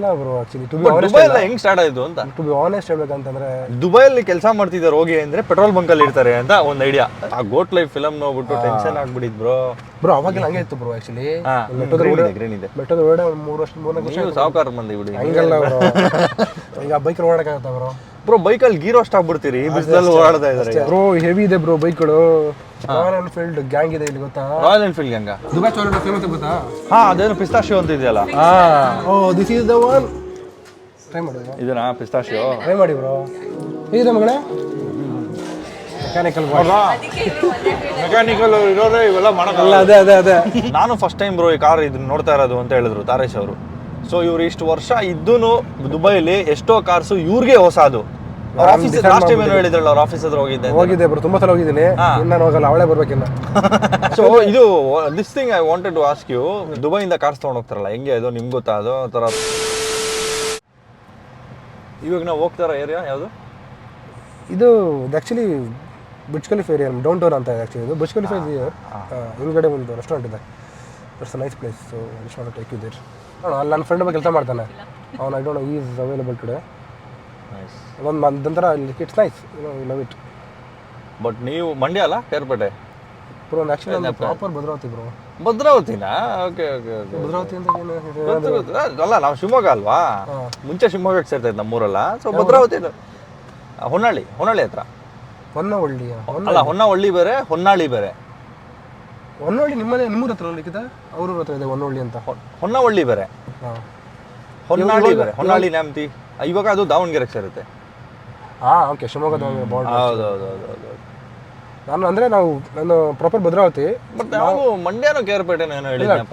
ಇಲ್ಲ bro actually to be Dubai ಎಲ್ಲ ಹೆಂಗ್ ಸ್ಟಾರ್ಟ್ ಆಯ್ತು ಅಂತ? ಟು ಬಿ ಆನೆಸ್ಟ್ ಹೇಳ್ಬೇಕಂತಂದ್ರೆ ದುಬೈಯಲ್ಲಿ ಕೆಲಸ ಮಾಡ್ತಿದ್ದಾರೆ ಹೋಗಿ ಅಂದ್ರೆ ಪೆಟ್ರೋಲ್ ಬಂಕ್ ಅಲ್ಲಿ ಇರ್ತಾರೆ ಅಂತ ಒಂದ್ ಐಡಿಯಾ ಆ ಗೋಟ್ ಲೈಫ್ ಫಿಲಮ್ ನೋಡ್ಬಿಟ್ಟು ಟೆನ್ಷನ್ ಆಗ್ಬಿಟ್ಟಿದ್ ಬ್ರೋ ಬ್ರೋ ಅವಾಗೆಲ್ಲ ಹಂಗೆ ಇತ್ತು ಬ್ರೋ ಆಕ್ಚುಲಿ ಬೆಟ್ಟದ ಗ್ರೀನ್ ಇದೆ ಮೆಟ್ರೋದ ಓಡಾಡ ಒಂದು ಮೂರು ವರ್ಷ ಮೂರು ವರ್ಷ ನೀವು ಸಾವುಕಾರ ಮಂದಿ ಬಿಡಿ. ಹಂಗಲ್ಲ ಬ್ರೋ ಈಗ ಬೈಕ್ ಓಡಾಡಕ್ಕಾಗತ್ತ ಬ್ರೋ ಬ್ರೋ ಬೈಕಲ್ಲಿ ಗೀರ್ ಅಷ್ಟು ಆಗ್ಬಿಡ್ತೀರಿ. ಬಿಸಿಲಲ್ಲಿ ಓಡಾಡ್ತಾ ಇದಾರೆ ಬ್ರೋ ಹೆವಿ ಇದೆ ಬ್ರೋ ಬೈಕ್ಗಳು ರಾಯಲ್ ಎನ್ಫೀಲ್ಡ್ ಗ್ಯಾಂಗ್ ಇದೆ ಇಲ್ಲಿ ಗೊತ್ತಾ? ರಾಯಲ್ ಎನ್ಫೀಲ್ಡ್ ಹಂಗ ದುಬೈ ಚಾಲೆಂಟ್ ಫೇಮಸ್ ಗೊತ್ತಾ? ಹಾ ಅದೇನು ಪಿಸ್ತಾಶಿಯೋ ಅಂತ ಇದೆಯಲ್ಲ. ಹಾ. ಓ this is the one try ಮಾಡಿ. ಇದನ್ನ ಪಿಸ್ತಾಶಿಯೋ? ಟ್ರೈ ಮಾಡಿ ಬ್ರೋ ಇದೆ ಮಗಳೇ? ಮೆಕ್ಯಾನಿಕಲ್ ಮೆಕ್ಯಾನಿಕಲ್ ಇರೋದೇ ಇವೆಲ್ಲ ಮಾಡಲ್ಲ ಅದೇ ಅದೇ ಅದೇ. ನಾನು ಫಸ್ಟ್ ಟೈಮ್ ಬ್ರೋ ಈ ಕಾರ್ ಇದನ್ನ ನೋಡ್ತಾ ಇರೋದು ಅಂತ ಹೇಳಿದ್ರು ತಾರೇಶ್ ಅವರು. ಸೊ ಇವ್ರು ಇಷ್ಟು ವರ್ಷ ಇದ್ದೂನು ದುಬೈಲಿ ಎಷ್ಟೋ ಕಾರ್ಸು ಇವ್ರಿಗೆ ಹೊಸ ಅದು. ಆಫೀಸ್ ಲಾಸ್ಟ್ ಟೈಮ್ ಏನೋ ಹೇಳಿದ್ರಲ್ಲ ಅವ್ರ ಆಫೀಸ್ ಹತ್ರ ಹೋಗಿದ್ದೆ. ಹೋಗಿದ್ದೆ ಬ್ರೋ ತುಂಬಾ ಸಲ ಹೋಗಿದ್ದೀನಿ. ಇನ್ನು ನಾನು ಹೋಗಲ್ಲ ಅವಳೇ ಬರ್ಬೇಕಿನ್ನ. ಸೊ ಇದು this thing I wanted to ask you ದುಬೈಯಿಂದ cars ತೊಗೊಂಡು ಹೋಗ್ತಾರಲ್ಲ ಹೆಂಗೆ ಅದು ನಿಮ್ಗೆ ಗೊತ್ತಾ? ಅದು ಆ ಥರ ಇವಾಗ ನಾವು ಹೋಗ್ತಾರ ಏರಿಯಾ ಯಾವುದು? ಇದು actually Burj Khalifa area downtown ಅಂತ ಇದೆ ಆ್ಯಕ್ಚುಲಿ ಇದು. ಬುಜ್ ಖಲೀಫ್ ಇಯರ್ ಹಿಂದ್ಗಡೆ ಒಂದು ರೆಸ್ಟೋರೆಂಟ್ ಇದೆ. It's nice place so I want take you there ನೋಡೋಣ ಅಲ್ಲಿ ನನ್ನ ಫ್ರೆಂಡ್ ಬಗ್ಗೆ ಕೆಲಸ ಮಾಡ್ತಾನೆ. ಅವ್ನು I don't is available today ಒಂದು ಒಂಥರ it's nice love it but ನೀವು ಮಂಡ್ಯ ಅಲ್ಲ? Kerpete bro actually proper Bhadravati bro ಭದ್ರಾವತಿನಾ? Okay okay okay Bhadravati ಅಂತ ಏನು ಅಲ್ಲ ನಾವು ಶಿವಮೊಗ್ಗ ಅಲ್ವಾ? ಮುಂಚೆ ಶಿವಮೊಗ್ಗಕ್ಕೆ ಸೇರ್ತಾ ಇದ್ದೆ ನಮ್ಮೂರಲ್ಲ. ಸೊ ಭದ್ರಾವತಿ ಹೊನ್ನಾಳಿ ಹೊನ್ನಾಳಿ ಹತ್ರ. ಹೊನ್ನವಳ್ಳಿ ಅಲ್ಲ ಹೊನ್ನವಳ್ಳಿ. ಬೇರೆ ಹೊನ್ನಾಳಿ ಬೇರೆ. ಹೊನ್ನವಳ್ಳಿ ನಿಮ್ಮದೇ ನಿಮ್ಮೂರ ಹತ್ರ ಲಿಖಿತ ಅವ್ರ ಹತ್ರ ಇದೆ ಹೊನ್ನವಳ್ಳಿ ಅಂತ. ಹೊನ್ನವಳ್ಳಿ ಬೇರೆ. ಹೊನ್ನಾಳಿ ಬೇರೆ ಹೊನ್ನಾಳಿ ನ್ಯಾಮತಿ. ಇವಾಗ ಅದು ದಾವಣಗೆರೆ ಸೇರುತ್ತೆ. ಹಾಂ ಓಕೆ ಶಿವಮೊಗ್ಗದ ಬಾರ್ಡರ್ ಹೌದು ಹೌದು ಹೌದು ಹೌದು ನಾನು ಅಂದ್ರೆ ನಾವು ನಾನು ಪ್ರಾಪರ್ ಭದ್ರಾವತಿ. ಬಟ್ ನಾವು ಮಂಡ್ಯನೋ ಕೇರ್ಪೇಟೆನೋ ಏನೋ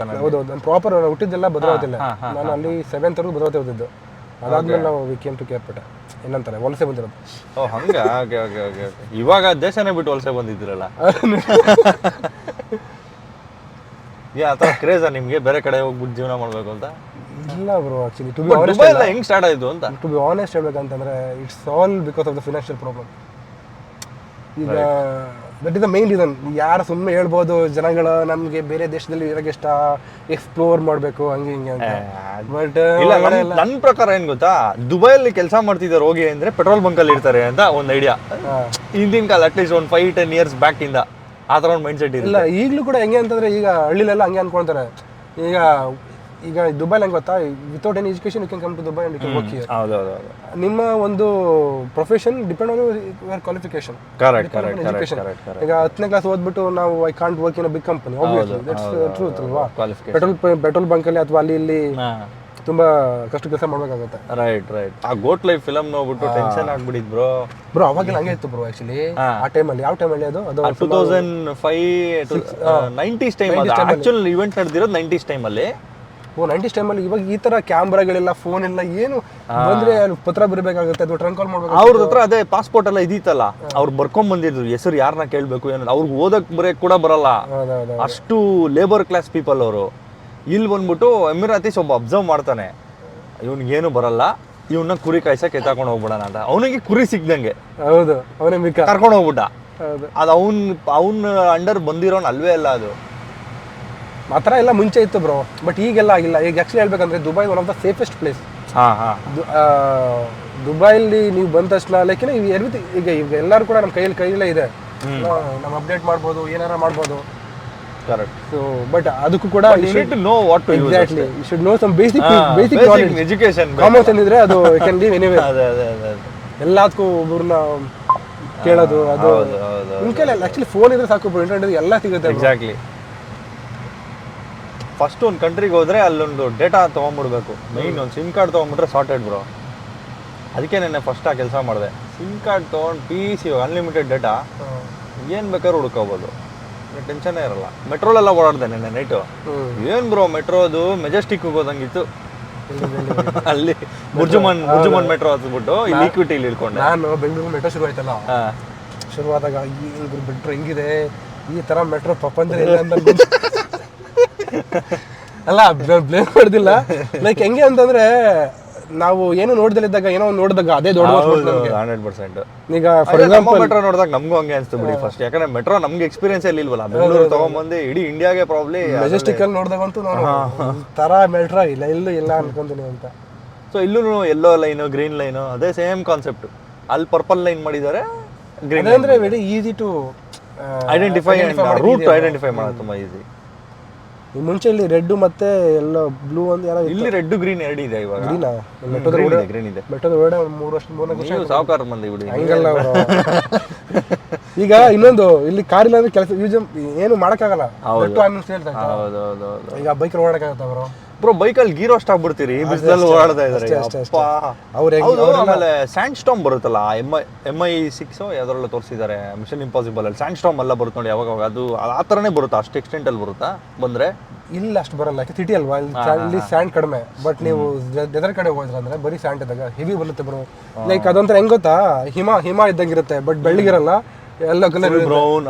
ನಾನು ಹೌದು ನಾನು ಪ್ರಾಪರ್ ಹುಟ್ಟಿದ್ದೆಲ್ಲ ಭದ್ರಾವತಿಲ್ಲ ನಾನು ಅಲ್ಲಿ ಸೆವೆಂತ್ ವರೆಗೂ ಭದ್ರಾವತಿ ಓದಿದ್ದು. ಅದಾದ್ಮೇಲೆ ನಾವು ವಿ ಕೇಮ್ ಟು ಕೇರ್ಪೇಟೆ. ಏನಂತಾರೆ ವಲಸೆ ಬಂದಿರೋದು. ಓ ಹಂಗ? ಓಕೆ ಓಕೆ ಓಕೆ ಇವಾಗ ದೇಶನೇ ಬಿಟ್ಟು ವಲಸೆ ಬಂದಿದ್ರಲ್ಲ ಏ ಆ ಥರ ಕ್ರೇಜಾ ನಿಮಗೆ? ಬೇರೆ ಕಡೆ ಹೋಗ್ಬಿಟ್ಟು ಜೀವನ ಮಾಡಬೇಕು ಅಂತ? ಇಲ್ಲ bro actually to be honest Dubai ಎಲ್ಲ ಹೆಂಗ್ ಸ್ಟಾರ್ಟ್ ಆಯಿತು ಅಂತ? To be honest ಹೇಳ್ಬೇಕಂತಂದ್ರೆ it's all because of the financial problem ಈಗ that is the main reason ಯಾರು ಸುಮ್ಮನೆ ಹೇಳ್ಬೋದು ಜನಗಳು ನಮಗೆ ಬೇರೆ ದೇಶದಲ್ಲಿ ಇರೋಕೆ ಇಷ್ಟ ಎಕ್ಸ್ಪ್ಲೋರ್ ಮಾಡಬೇಕು ಹಂಗೆ ಹಿಂಗೆ ಅಂತ. ಬಟ್ ಇಲ್ಲ ನನ್- ನನ್ ಪ್ರಕಾರ ಏನು ಗೊತ್ತಾ? ದುಬೈಯಲ್ಲಿ ಕೆಲಸ ಮಾಡ್ತಿದ್ದಾರೆ ಹೋಗಿ ಅಂದ್ರೆ ಪೆಟ್ರೋಲ್ ಬಂಕಲ್ಲಿ ಇರ್ತಾರೆ ಅಂತ ಒಂದು ಐಡಿಯಾ ಹಿಂದಿನ ಕಾಲ ಅಟ್ಲೀಸ್ಟ್ ಒಂದು ಫೈವ್ ಟೆನ್ ಇಯರ್ಸ್ ಬ್ಯಾಕ್ ಇಂದ ಆ ಥರ ಒಂದು ಮೈಂಡ್ ಸೆಟ್ ಇಲ್ಲ ಈಗಲೂ ಕೂಡ ಹೆಂಗೆ ಅಂತಂದ್ರೆ ಈಗ ಹಳ್ಳಿಲೆಲ್ಲ ಹಂಗೆ ಅನ್ಕೊಳ್ತಾರೆ. ಈಗ ಈಗ ದುಬೈ ನಂಗೆ ಗೊತ್ತಾ? Without any education you can come to Dubai and you can work here ಹೌದೌದು ನಿಮ್ಮ ಒಂದು profession depend on your qualification correct correct correct correct correct ಈಗ ಹತ್ತನೇ ಕ್ಲಾಸ್ ಓದ್ಬಿಟ್ಟು ನಾವು I can't work in big company obviously that's truth ಅಲ್ವಾ? Petrol petrol ಅಲ್ಲಿ ಅಥವಾ ಅಲ್ಲಿ ಇಲ್ಲಿ ತುಂಬಾ ಕಷ್ಟ ಕೆಲಸ ಮಾಡ್ಬೇಕಾಗುತ್ತೆ. ರೈಟ್ ರೈಟ್ ಆ ಗೋಟ್ ಲೈಫ್ ಫಿಲಮ್ ನೋಡ್ಬಿಟ್ಟು ಟೆನ್ಷನ್ ಆಗ್ಬಿಟ್ಟಿದ್ ಬ್ರೋ ಬ್ರೋ ಅವಾಗೆಲ್ಲ ಹಂಗೆ ಇತ್ತು ಬ್ರೋ ಆಕ್ಚುಲಿ ಆ ಟೈಮಲ್ಲಿ ಯಾವ ಟೈಮಲ್ಲಿ ಅದು? ಅದು two thousand five nineties time actual event ನಡೆದಿರೋದು nineties time ಅಲ್ಲಿ. ನೈಂಟೀಸ್ ಟೈಮಲ್ಲಿ ಇವಾಗ ಈ ತರ ಕ್ಯಾಮ್ರಾಗಳೆಲ್ಲ ಫೋನ್ ಎಲ್ಲ ಏನು ಬಂದ್ರೆ ಅಲ್ಲಿ ಪತ್ರ ಬರಬೇಕಾಗುತ್ತೆ ಅದು ಟ್ರಂಕ್ ಕಾಲ್ ಮಾಡ್ಬೇಕು ಅವ್ರ ಹತ್ರ ಅದೇ ಪಾಸ್ಪೋರ್ಟ್ ಎಲ್ಲ ಇದಿತ್ತಲ್ಲ ಅವ್ರು ಬರ್ಕೊಂಡ್ ಬಂದಿದ್ರು ಹೆಸರು ಯಾರನ್ನ ಕೇಳಬೇಕು ಏನೋ ಅವ್ರಿಗೆ ಓದಕ್ ಬರೆಯಕ್ ಕೂಡ ಬರಲ್ಲ. ಅಷ್ಟು ಲೇಬರ್ ಕ್ಲಾಸ್ ಪೀಪಲ್ ಅವರು. ಇಲ್ಲಿ ಬಂದ್ಬಿಟ್ಟು ಎಮಿರಾತೀಸ್ ಒಬ್ಬ ಅಬ್ಸರ್ವ್ ಮಾಡ್ತಾನೆ. ಏನು ಬರಲ್ಲ ಇವನ್ನ ಕುರಿ ಕಾಯ್ಸಕ್ ಎತ್ತಾಕೊಂಡು ಹೋಗ್ಬಿಡೋಣ ಅಂತ. ಅವನಿಗೆ ಕುರಿ ಸಿಕ್ದಂಗೆ ಹೌದು ಅವನೇ ಕರ್ಕೊಂಡು ಹೋಗ್ಬಿಟ್ಟ. ಅದು ಅವ್ನ್ ಅವ್ನ ಅಂಡರ್ ಬಂದಿರೋನ್ ಅಲ್ವೇ ಅಲ್ಲ ಅದು. ಆ ಥರ ಎಲ್ಲ ಮುಂಚೆ ಇತ್ತು ಬ್ರೋ ಬಟ್ ಈಗೆಲ್ಲ ಆಗಿಲ್ಲ. ಈಗ ಆಕ್ಚುಲಿ ಹೇಳ್ಬೇಕಂದ್ರೆ Dubai one of the safest place ಹಾ ಹಾ. ದುಬೈಲಿ ನೀವು ಬಂದ ತಕ್ಷಣ ಲೈಕ್ ಎವ್ರಿಥಿಂಗ್ ಈಗ ಈಗ ಎಲ್ಲರೂ ಕೂಡ ನಮ್ಮ ಕೈಯಲ್ಲಿ ಕೈಯಲ್ಲೇ ಇದೆ. ನಾವು ಅಪ್ಡೇಟ್ ಮಾಡ್ಬೋದು ಏನಾರ ಮಾಡ್ಬೋದು. ಕರೆಕ್ಟ್ ಸೊ ಬಟ್ ಅದಕ್ಕೂ ಕೂಡ you need to know what to use exactly you should know some basic basic knowledge education common sense ಇದ್ರೆ ಅದು ಕ್ಯಾನ್ ಲೀವ್ ಎನಿವೇ ಅದೇ ಅದೇ ಅದೇ ಎಲ್ಲದಕ್ಕೂ ಒಬ್ಬರನ್ನ ಕೇಳೋದು ಅದು. ಹೌದು ಕೈಲಿ ಆಕ್ಚುಲಿ ಫೋನ್ ಇದ್ರೆ ಸಾಕು ಇಂಟರ್ನೆಟ್ ಎಲ್ಲ ಸಿಗುತ್ತೆ. ಎಕ್ಸಾಕ್ಟ್ಲಿ ಫಸ್ಟ್ ಒಂದು ಕಂಟ್ರಿಗೆ ಹೋದ್ರೆ ಅಲ್ಲೊಂದು ಡೇಟಾ ತೊಗೊಂಡ್ಬಿಡ್ಬೇಕು ಮೈನ್ ಒಂದು ಸಿಮ್ ಕಾರ್ಡ್ ತೊಗೊಂಡ್ಬಿಟ್ರೆ ಸಾರ್ಟೆಡ್ ಬ್ರೋ ಅದಕ್ಕೆ ನೆನ್ನೆ ಫಸ್ಟ್ ಆ ಕೆಲಸ ಮಾಡಿದೆ. ಸಿಮ್ ಕಾರ್ಡ್ ತೊಗೊಂಡು ಪಿ ಸಿ ಅನ್ಲಿಮಿಟೆಡ್ ಡೇಟಾ ಏನು ಬೇಕಾದ್ರೂ ಹುಡ್ಕೋಬೋದು. ಟೆನ್ಷನ್ನೇ ಇರಲ್ಲ. ಮೆಟ್ರೋಲೆಲ್ಲ ಓಡಾಡ್ದೆ ನೆನ್ನೆ ನೈಟು ಏನು ಬ್ರೋ ಮೆಟ್ರೋದು ಮೆಜೆಸ್ಟಿಕ್ ಹೋಗೋದಂಗಿತ್ತು. ಅಲ್ಲಿ ಬುರ್ಜುಮನ್ ಬುರ್ಜುಮನ್ ಮೆಟ್ರೋ ಹತ್ಬಿಟ್ಟು ಇಲ್ಲಿ ಈಕ್ವಿಟಿಲಿ ಇಳ್ಕೊಂಡೆ. ನಾನು ಬೆಂಗಳೂರು ಮೆಟ್ರೋ ಶುರು ಆಯ್ತಲ್ಲ? ಶುರುವಾದಾಗ ಈ ಮೆಟ್ರೋ ಹೆಂಗಿದೆ? ಈ ತರ ಮೆಟ್ರೋ ಪ್ರಪಂಚ ಇಲ್ಲ. ಅಲ್ಲ ಬ್ಲೇಮ್ ಮಾಡೋದಿಲ್ಲ ಲೈಕ್ ಹೆಂಗೆ ಅಂತಂದ್ರೆ ನಾವು ಏನು ನೋಡ್ದಲ್ಲಿದ್ದಾಗ ಏನೋ ಒಂದು ನೋಡಿದಾಗ ಅದೇ ದೊಡ್ಡ ಹಂಡ್ರೆಡ್ ಪರ್ಸೆಂಟ್. ಈಗ ಫಾರ್ ಎಕ್ಸಾಂಪಲ್ ಮೆಟ್ರೋ ನೋಡಿದಾಗ ನಮಗೂ ಹಂಗೆ ಅನ್ಸ್ತು ಬಿಡಿ ಫಸ್ಟ್ ಯಾಕಂದ್ರೆ ಮೆಟ್ರೋ ನಮ್ಗೆ ಎಕ್ಸ್ಪೀರಿಯನ್ಸ್ ಎಲ್ಲಿ ಇಲ್ವಲ್ಲ ಬೆಂಗಳೂರು ತಗೊಂಬಂದು ಇಡೀ ಇಂಡಿಯಾಗೆ ಪ್ರಾಬ್ಲಿ ಮೆಜೆಸ್ಟಿಕ್ ಅಲ್ಲಿ ನೋಡಿದಾಗಂತೂ ನಾನು ತರ ಮೆಟ್ರೋ ಇಲ್ಲ ಇಲ್ಲೂ ಇಲ್ಲ ಅನ್ಕೊಂತೀನಿ ಅಂತ. ಸೊ ಇಲ್ಲೂ ಎಲ್ಲೋ ಲೈನು ಗ್ರೀನ್ ಲೈನು ಅದೇ ಸೇಮ್ ಕಾನ್ಸೆಪ್ಟ್ ಅಲ್ಲಿ ಪರ್ಪಲ್ ಲೈನ್ ಮಾಡಿದ್ದಾರೆ ಗ್ರೀನ್ ಅಂದ್ರೆ very easy to identify route identify ಮಾಡೋದು ತುಂಬಾ ಈಸಿ ಮುಂಚೆ ಇಲ್ಲಿ ರೆಡ್ ಮತ್ತೆ ಎಲ್ಲ ಬ್ಲೂ ಒಂದು ಯಾರೋ ಇಲ್ಲಿ ರೆಡ್ ಗ್ರೀನ್ ಎರಡು ಇದೆ ಇವಾಗ. ಗ್ರೀನಾ? ಬೆಟ್ಟದ ಗ್ರೀನ್ ರೋಡ್ ಇದೆ ಗ್ರೀನ್ ಇದೆ. ಬೆಟ್ಟದ ರೋಡ್ ಮೂರು ವರ್ಷ ಮೂರು ವರ್ಷ ಸಾವುಕಾರ ಮಂದಿ ಬಿಡಿ. ಹಂಗಲ್ಲ ಈಗ ಇನ್ನೊಂದು ಇಲ್ಲಿ ಕಾರ್ ಇಲ್ಲ ಅಂದ್ರೆ ಕೆಲಸ ಯೂಸ್ ಏನು ಮಾಡಕ್ಕಾಗಲ್ಲ. ಹೌದು. ಹೌದು ಈಗ ಬೈಕ್ ಓಡಕ್ಕಾಗತ್ತೆ ಅವರು? ಬ್ರೋ ಬೈಕಲ್ಲಿ ಗೀರ್ ಅಷ್ಟು ಆಗ್ಬಿಡ್ತೀರಿ ಬಿಸಿಲಲ್ಲಿ ಓಡಾಡ್ತಾ ಇದ್ದಾರೆ ಆಮೇಲೆ ಸ್ಯಾಂಡ್ ಸ್ಟೋಮ್ ಬರುತ್ತಲ್ಲ M I M I six ಯಾವ್ದ್ರಲ್ಲ ತೋರಿಸಿದ್ದಾರೆ ಮಿಷನ್ ಇಂಪಾಸಿಬಲ್ ಅಲ್ಲಿ. ಸ್ಯಾಂಡ್ ಸ್ಟೋಮ್ ಎಲ್ಲ ಬರುತ್ತೆ ನೋಡಿ ಯಾವಾಗ ಅದು ಆ ಥರನೇ ಬರುತ್ತಾ? ಅಷ್ಟು ಎಕ್ಸ್ಟೆಂಟ್ ಅಲ್ಲಿ ಬರುತ್ತಾ? ಬಂದ್ರೆ? ಇಲ್ಲ ಅಷ್ಟು ಬರಲ್ಲ. ಯಾಕೆ ಸಿಟಿ ಅಲ್ವಾ? ಇಲ್ಲಿ sand- ಸ್ಯಾಂಡ್ ಕಡಿಮೆ. ಬಟ್ ನೀವು ಎದರ್ ಕಡೆ ಹೋದ್ರೆ ಅಂದ್ರೆ ಬರೀ ಸ್ಯಾಂಡ್ ಇದ್ದಾಗ ಹೆವಿ ಬರುತ್ತೆ ಬ್ರೋ ಲೈಕ್ ಅದೊಂಥರ ಹೆಂಗ್ ಗೊತ್ತಾ? ಹಿಮ ಹಿಮ ಇದ್ದಂಗೆ ಇರುತ್ತೆ ಬಟ್ ಬೆಳ್ಳಿಗಿರಲ್ಲ. ಎಲ್ಲ ಕಲರ್ ಬ್ರೌನ್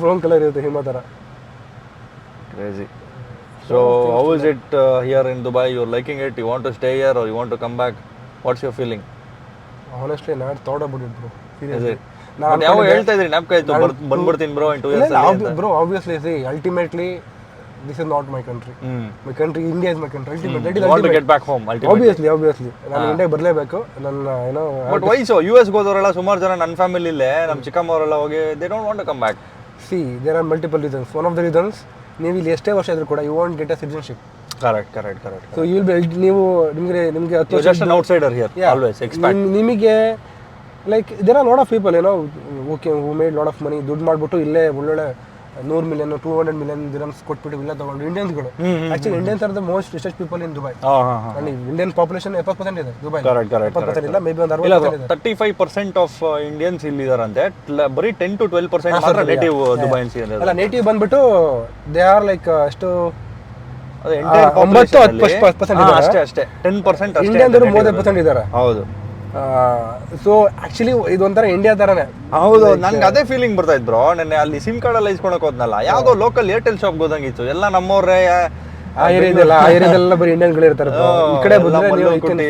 ಬ್ರೌನ್ ಕಲರ್ ಇರುತ್ತೆ ಹಿಮ ತರ. Crazy so how is it here in Dubai you liking it you want to stay here you want to come back what's your feeling honestly not thought about it bro is it ಯಾವ ಹೇಳ್ತಾ ಇದ್ರಿ ನ್ಯಾಪ್ಕ ಆಯ್ತು ಬಂದ್ಬಿಡ್ತೀನಿ bro in two years bro obviously see ultimately this is not my country hmm my country India is my country ultimate want to get back home ultimate obviously obviously ನಾನು ಇಂಡಿಯಾಗೆ ಬರಲೇಬೇಕು. ನನ್ನ ಏನೋ ಬಟ್ ವಯಸ್ಸು ಯು ಎಸ್ ಹೋದವರೆಲ್ಲ ಸುಮಾರು ಜನ ನನ್ನ family ಇಲ್ಲೇ ನಮ್ಮ ಚಿಕ್ಕಮ್ಮ ಅವರೆಲ್ಲ ಹೋಗಿ they don't want to come back see there are multiple reasons one of the reasons ನೀವು ಇಲ್ಲಿ ಎಷ್ಟೇ ವರ್ಷ ಇದ್ರು ಕೂಡ you want get a citizenship correct correct correct so you will be ನೀವು ನಿಮಗೆ ನಿಮಗೆ ಹತ್ತು ವರ್ಷ ಔಟ್ಸೈಡರ್ ಹಿಯರ್ ಆಲ್ವೇಸ್ ಎಕ್ಸ್ಪೆಕ್ಟ್ ನಿಮ್- ನಿಮಗೆ like there are lot of people ಏನೋ okay who made lot of money ದುಡ್ಡು ಮಾಡಿಬಿಟ್ಟು ಇಲ್ಲೇ ಒಳ್ಳೊಳ್ಳೆ ನೂರು million two hundred million dirhams ಕೊಟ್ಬಿಟ್ಟು ಇಲ್ಲ ತಗೊಂಡು ಇಂಡಿಯನ್ಸ್ಗಳು actually Indians are the most richest people in Dubai and Indian population ಎಪ್ಪತ್ತು ಪರ್ಸೆಂಟ್ ಇದೆ ದುಬೈ ಪರ್ಸೆಂಟ್ ಇಲ್ಲ ಮೇ ಬಿ ಒಂದು ಅರವತ್ತು thirty five percent of Indians ಇಲ್ಲಿದಾರಂತೆ. ಬರೀ ಟೆನ್ ಟು ಟ್ವೆಲ್ ಪರ್ಸೆಂಟ್ ಮಾತ್ರ ನೇಟಿವ್ ದುಬೈನ್ಸ್ ಇದೆ ಅಲ್ಲ ನೇಟಿವ್ ಬಂದ್ಬಿಟ್ಟು ದೇ ಆರ್ ಲೈಕ್ ಎಷ್ಟು ಒಂಬತ್ತು ಹತ್ತು ಪರ್ಸೆಂಟ್. ಅಷ್ಟೇ ಅಷ್ಟೇ. ಟೆನ್ ಪರ್ಸೆಂಟ್ ಅಷ್ಟೇ ಇಂಡಿಯನ್ದವರು ಮೂವತ್ತೈದು ಪರ್ಸೆಂಟ್ ಇದ್ದಾರೆ? ಹೌದು. ಸೊ ಆಕ್ಚುಲಿ ಇದೊಂಥರ ಇಂಡಿಯಾ ಥರನೇ ಹೌದು ನನ್ಗೆ ಅದೇ ಫೀಲಿಂಗ್ ಬರ್ತಾ ಬ್ರೋ ನೆನ್ನೆ ಅಲ್ಲಿ ಸಿಮ್ ಕಾರ್ಡ್ ಎಲ್ಲ ಇಸ್ಕೊಳಕ್ ಹೋದ್ನಲ್ಲ ಯಾವುದೋ ಲೋಕಲ್ ಏರ್ಟೆಲ್ ಶಾಪ್ ಹೋದಂಗಿತ್ತು ಎಲ್ಲ ನಮ್ಮವ್ರೆ ಆ ಏರಿಯಾದಲ್ಲ ಆ ಏರಿಯಾದೆಲ್ಲ ಬರೀ ಇಂಡಿಯನ್ಗಳು ಇರ್ತಾರೆ. ಈ ಕಡೆ ಬಂದ್ರೆ ಮಲ್ಲುಕುಟ್ಟಿ.